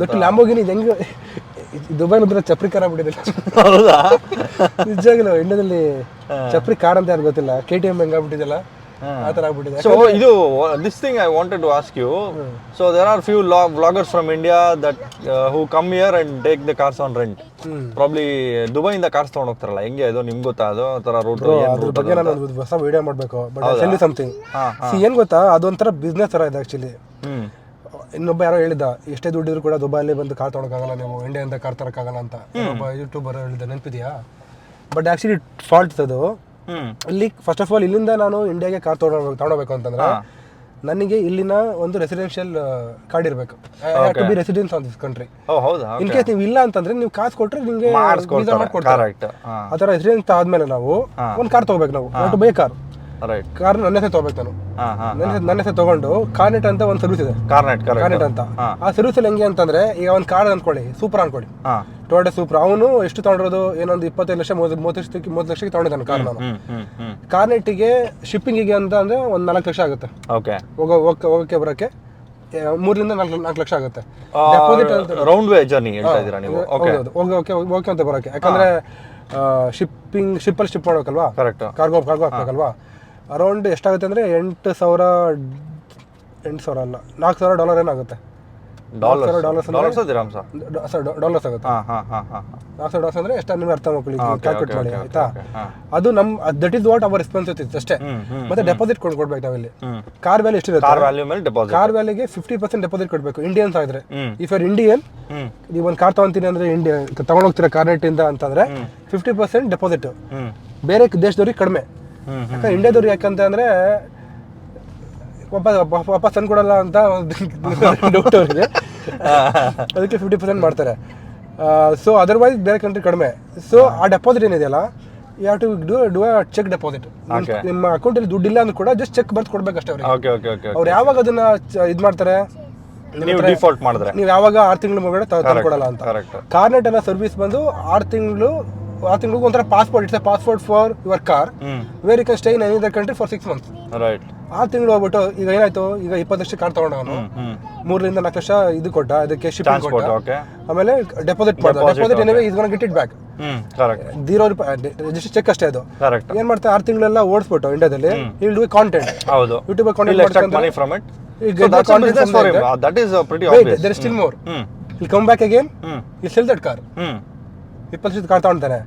ದೊಡ್ಡ ಲ್ಯಾಂಬೋಗಿನಿ ಹೆಂಗ್ ದುಬೈ ಅಂದ್ರೆ ಚಪ್ರಿ ಕಾರ್ ಆಗ್ಬಿಟ್ಟಿದೆ. ಹೌದಾ? ನಿಜವಾಗ್ಲೂ ಇಂಡಿಯಾದಲ್ಲಿ ಚಪ್ರಿ ಕಾರ್ ಅಂತ ಯಾರು ಗೊತ್ತಿಲ್ಲ. ಕೆ ಟಿ ಎಂ ಹೆಂಗ್ ಆಗ್ಬಿಟ್ಟಿದೆಲ್ಲ ಆ ಥರ ಆಗ್ಬಿಟ್ಟಿದೆ. ಸೊ ಇದು this thing I wanted to ask you so there are few vloggers from India that who come here and take the cars on rent probably ದುಬೈಯಿಂದ cars ತೊಗೊಂಡು ಹೋಗ್ತಾರಲ್ಲ ಹೆಂಗೆ ಅದು ನಿಮ್ಗೆ ಗೊತ್ತಾ? ಅದು ಆ ಥರ ರೂಟ್ ಅದ್ರ ಬಗ್ಗೆ ನಾನು ಒಂದು ಹೊಸ ವಿಡಿಯೋ ಮಾಡಬೇಕು ಬಟ್ ಸೆಲ್ ಸಮಥಿಂಗ್ ಏನ್ ಗೊತ್ತಾ? ಅದೊಂಥರ ಬಿಸ್ನೆಸ್ ತರ ಇದೆ ಆಕ್ಚುಲಿ ಹ್ಮ್. ಇನ್ನೊಬ್ಬ ಯಾರೋ ಹೇಳಿದ ಎಷ್ಟೇ ದುಡ್ಡಿದ್ರು ಕೂಡ ದುಬೈಲಿ ಬಂದು ಕಾರ್ ತೊಗೊಳಕ್ಕಾಗಲ್ಲ ನೀವು ಇಂಡಿಯಾದಿಂದ ಕಾರ್ ತರಕ್ಕಾಗಲ್ಲ ಅಂತ. ಒಬ್ಬ ಯೂಟ್ಯೂಬರ್ ಹೇಳಿದ ನೆನಪಿದ್ಯಾ? ಬಟ್ ಆ್ಯಕ್ಚುಲಿ ಫಾಲ್ಟ್ ಅದು. ಇಲ್ಲಿ ಫಸ್ಟ್ ಆಫ್ ಆಲ್ ಇಲ್ಲಿಂದ ನಾನು ಇಂಡಿಯಾಗೆ ಕಾರ್ ತೊಗೊಂಡು ತೊಗೊಳ್ಬೇಕು ಅಂತಂದ್ರೆ ನನಗೆ ಇಲ್ಲಿನ ಒಂದು ರೆಸಿಡೆನ್ಷಿಯಲ್ ಕಾರ್ಡ್ ಇರಬೇಕು. To be residence on this country in case ನೀವು ಇಲ್ಲ ಅಂತಂದ್ರೆ ನೀವು ಕಾಸು ಕೊಟ್ರೆ ನಿಮಗೆ ಆತರ ಆ ಥರ ರೆಸಿಡೆನ್ಸ್ ಆದ್ಮೇಲೆ ನಾವು ಒಂದು ಕಾರ್ ತಗೋಬೇಕು ನಾವು. To buy car right car ನನ್ನ ಹೆಸರು ತಗೋಬೇಕು ನಾನು. ನನ್ನ ಹೆಸರು- ನನ್ನ ಹೆಸರು ತಗೊಂಡು ಕಾರ್ನೆಟ್ ಅಂತ ಒಂದು ಸರ್ವಿಸ್ ಇದೆ. ಕಾರ್ನೆಟ್ ಕಾರ್ನೆಟ್ ಅಂತ. ಆ ಸರ್ವಿಸ್ ಅಲ್ಲಿ ಹೆಂಗೆ ಅಂತಂದ್ರೆ ಈಗ ಒಂದು ಕಾರ್ ಅನ್ಕೊಳ್ಳಿ ಸೂಪರ್ ಅನ್ಕೊಳ್ಳಿ. ಹಾ. ಟೊಯೋಟಾ ಸೂಪರ್ ಅವನು ಎಷ್ಟು ತಗೊಂಡಿರೋದು? ಏನೊಂದು ಇಪ್ಪತ್ತೈದು ಲಕ್ಷ ಮೂವತ್ತು ಮೂವತ್ತು ಲಕ್ಷಕ್ಕೆ ಮೂವತ್ತು ಲಕ್ಷಕ್ಕೆ ತಗೊಂಡಿದ್ದಾನೆ ಕಾರ್ ನಾನು. ಹ್ಮ್ ಹ್ಮ್ ಹ್ಮ್. ಕಾರ್ನೆಟ್ಟಿಗೆ ಶಿಪ್ಪಿಂಗಿಗೆ ಅಂತ ಅಂದ್ರೆ ಒಂದು ನಾಲ್ಕು ಲಕ್ಷ ಆಗುತ್ತೆ. ಓಕೆ ಹೋಗೋ ಹೋಗಕ್ಕೆ ಹೋಗಕ್ಕೆ ಬರೋಕ್ಕೆ ಮೂರರಿಂದ ನಾಲ್ಕು ನಾಲ್ಕು ಲಕ್ಷ ಆಗುತ್ತೆ. ಡೆಪಾಸಿಟ್ ಅಂತ. ರೌಂಡ್ ವೇ ಜರ್ನಿ ಹೇಳ್ತಾ ಇದ್ದೀರಾ ನೀವು? ಓಕೆ ಹೌದೌದು. ಹೋಗಿ ಓಕೆ ಓಕೆ ಅಂತ ಬರೋಕ್ಕೆ. ಯಾಕಂದ್ರೆ ಶಿಪ್ಪಿಂಗ್ ಶಿಪ್ಪಲ್ಲಿ ಶಿಪ್ ಮಾಡ್ಬೇಕಲ್ವಾ? ಕರೆಕ್ಟ್ ಕಾರ್ಗೋ ಕಾರ್ಗೋ ಹಾಕ್ಬೇಕಲ್ವಾ? ಅರೌಂಡ್ ಎಷ್ಟಾಗುತ್ತೆ ಅಂದರೆ ಎಂಟು ಸಾವಿರ ಎಂಟು ಸಾವಿರ ಅಲ್ಲ ನಾಲ್ಕು ಸಾವಿರ ಡಾಲರ್ ಏನಾಗುತ್ತೆ? ಡಾಲರ್ಸ್ ಅಂದ್ರೆ- ಡಾಲರ್ಸ್ ದಿರಾಮ್ಸ ಸರ್ ಡಾಲರ್ಸ್ ಆಗುತ್ತೆ. ನಾಲ್ಕು ಸಾವಿರ ಡಾಲರ್ಸ್ ಅಂದರೆ ಎಷ್ಟು ನೀವು ಅರ್ಥ ಮಾಡ್ಕೊಳ್ಳಿ ಕ್ಯಾಲ್ಕುಲೇಟ್ ಮಾಡಿ ಆಯ್ತಾ. ಅದು ನಮ್ಮ that is what our responsibility ಅಷ್ಟೇ. ಹ್ಮ್ ಹ್ಮ್ ಮತ್ತೆ ಡೆಪಾಸಿಟ್ ಕೊಂಡು ಕೊಡ್ಬೇಕು ನಾವಿಲ್ಲಿ. ಕಾರ್ ವ್ಯಾಲ್ಯೂ ಎಷ್ಟಿದೆ ಕಾರ್ ವ್ಯಾಲ್ಯೂ ಮೇಲೆ ಡೆಪಾಸಿಟ್ ಕಾರ್ ವ್ಯಾಲ್ಯೂಗೆ ಫಿಫ್ಟಿ ಪರ್ಸೆಂಟ್ ಡೆಪಾಸಿಟ್ ಕೊಡಬೇಕು ಇಂಡಿಯನ್ಸ್ ಆಗಿದ್ರೆ ಇಫ್ ಆರ್ ಇಂಡಿಯನ್ ನೀವು ಒಂದು ಕಾರ್ ತಗೊಂತೀನಿ ಅಂದ್ರೆ ಇಂಡಿಯಾ ತಗೊಂಡೋಗ್ತೀರಾ ಕಾರ್ನೆಟ್ಟಿಂದ ಅಂತಂದ್ರೆ ಫಿಫ್ಟಿ ಪರ್ಸೆಂಟ್ ಡೆಪಾಸಿಟ್ ಬೇರೆ ದೇಶದವ್ರಿಗೆ ಕಡಿಮೆ. ಯಾಕಂದ್ರೆ ಇಂಡಿಯಾದವ್ರು ಯಾಕಂತ ಅಂದ್ರೆ ವಾಪಸ್ ತಂದ್ ವಾಪಸ್ ತಂದು ಕೊಡಲ್ಲ ಅಂತ ಡೌಟ್ ಅವರಿಗೆ. ಅದಕ್ಕೆ ಫಿಫ್ಟಿ ಪರ್ಸೆಂಟ್ ಮಾಡ್ತಾರೆ. ಸೊ ಅದರ್ವೈಸ್ ಬೇರೆ ಕಂಟ್ರಿ ಕಡಿಮೆ. ಸೊ ಆ ಡೆಪಾಸಿಟ್ ಏನಿದೆಯಲ್ಲ you to do do check deposit ನಿಮ್ಮ ಅಕೌಂಟಲ್ಲಿ ದುಡ್ಡು ಇಲ್ಲ ಅಂದ್ರೂ ಕೂಡ ಜಸ್ಟ್ ಚೆಕ್ ಬರ್ದು ಕೊಡ್ಬೇಕಷ್ಟೇ ಅವ್ರಿಗೆ. ಓಕೆ ಓಕೆ ಓಕೆ ಅವ್ರು ಯಾವಾಗ ಅದನ್ನ ಇದು ಮಾಡ್ತಾರೆ? ನೀವು ಡಿಫಾಲ್ಟ್ ಮಾಡಿದ್ರೆ. ನೀವು ಯಾವಾಗ ಆರು ತಿಂಗಳು ಮುಗಿದ್ರೆ ತಂದು ಕೊಡಲ್ಲ ಅಂತ. ಕಾರ್ನೆಟ್ ಎಲ್ಲ ಸರ್ವಿಸ್ ಬಂದು ಆರು ತಿಂಗಳು ಆರು ತಿಂಗಳಿಗೆ ಒಂಥರ passport it's passport for your car hmm. Where you can stay in any other country for six months right ಆ ತಿಂಗಳು ಹೋಗ್ಬಿಟ್ಟು ಈಗ ಏನಾಯ್ತು? ಈಗ ಇಪ್ಪತ್ತು ಲಕ್ಷ ಕಾರ್ ತಗೊಂಡ ಅವನು. ಹ್ಮ್ ಮೂರರಿಂದ ನಾಲ್ಕು ಲಕ್ಷ ಇದು ಕೊಟ್ಟ ಅದಕ್ಕೆ ಶಿಪ್ಪಿಂಗ್ ಕೊಟ್ಟ. ಆಮೇಲೆ ಡೆಪಾಸಿಟ್ ಮಾಡ್ದ deposit anyway is gone get it back zero just check ಅಷ್ಟೇ ಅದು. ಏನ್ ಮಾಡ್ತಾರೆ ಆರು ತಿಂಗಳೆಲ್ಲ ಓಡಿಸ್ಬಿಟ್ಟು ಇಂಡಿಯಾದಲ್ಲಿ ಇಲ್ ಡೂ ಕಾಂಟೆಂಟ್ ಹೌದು. YouTube content That is uh, pretty wait obvious. There still more hmm ಇಲ್ಲಿ ಕಮ್ ಬ್ಯಾಕ್ ಅಗೇನ್ ಈ ಸೆಲ್ ದಟ್ ಕಾರ್ ಇಪ್ಪತ್ತು ಲಕ್ಷದ ಕಾರ್ ತಗೊಂತಾನೆ.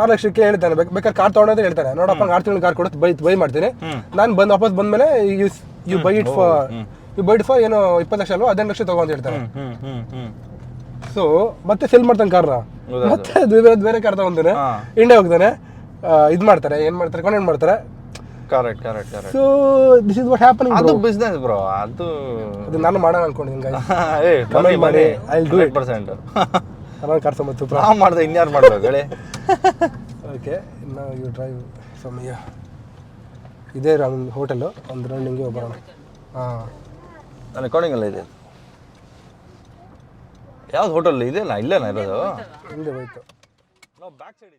ಆರು ಲಕ್ಷಕ್ಕೆ ಹೇಳ್ತಾನೆ ಬೇಕ್- ಬೇಕಾದ್ರೆ ಕಾರ್ ತಗೊಂಡ್ರೆ ಹೇಳ್ತಾನೆ. ನೋಡಪ್ಪ ಆರು ತಿಂಗಳು ಕಾರ್ ಕೊಡುತ್ತೆ ಬೈ ಬೈ ಮಾಡ್ತೀನಿ. ನಾನು ಬಂದು ವಾಪಸ್ ಬಂದ್ಮೇಲೆ you you buy it for you buy it for ಏನೋ ಇಪ್ಪತ್ತು ಲಕ್ಷ ಅಲ್ವಾ ಹದಿನೆಂಟು ಲಕ್ಷ ತಗೋ ಅಂತ ಹೇಳ್ತಾನೆ. ಸೊ ಮತ್ತೆ ಸೆಲ್ ಮಾಡ್ತಾನೆ ಕಾರ್ನ. ಮತ್ತೆ ಬೇರೆ ಬೇರೆ ಕಾರ್ ತಗೊಂತಾನೆ. ಇಂಡಿಯಾ ಹೋಗ್ತಾನೆ. ಇದು ಮಾಡ್ತಾರೆ ಏನು ಮಾಡ್ತಾರೆ ಕೊಂಡು ಮಾಡ್ತಾರೆ? Correct correct correct so this is what happening ಅದು ಬಿಸ್ನೆಸ್ ಬ್ರೋ ಅದು ಅದು ನಾನು ಮಾಡೋಣ ಅನ್ಕೊಂಡಿದ್ದೀನಿ. ಏ ಕಮೆಂಟ್ ಮಾಡಿ, ಬನ್ನಿ I'll do it. Percent car ಮತ್ತು ನಾವು ಮಾಡ್ದೆ ಇನ್ಯಾರು ಮಾಡ್ಬೇಕು ಹೇಳಿ. ಓಕೆ ಇನ್ನು ಯು ಡ್ರೈವ್ ಸಮಯ. ಇದೇ ರೌಂಡ್ ಹೋಟೆಲು ಒಂದು ರೌಂಡ್ ಒಬ್ಬ ಬರೋಣ ಹಾಂ. ನನಗೆ ರೆಕಾರ್ಡಿಂಗ್ ಎಲ್ಲ ಇದೆ. ಯಾವ್ದು ಹೋಟೆಲ್ ಇದೆಯಲ್ಲ ಇಲ್ಲೇನಾ ಇರೋದು? ಹಿಂದೆ ಹೋಯ್ತು. ನಾವು ಬ್ಯಾಕ್ ಸೈಡ್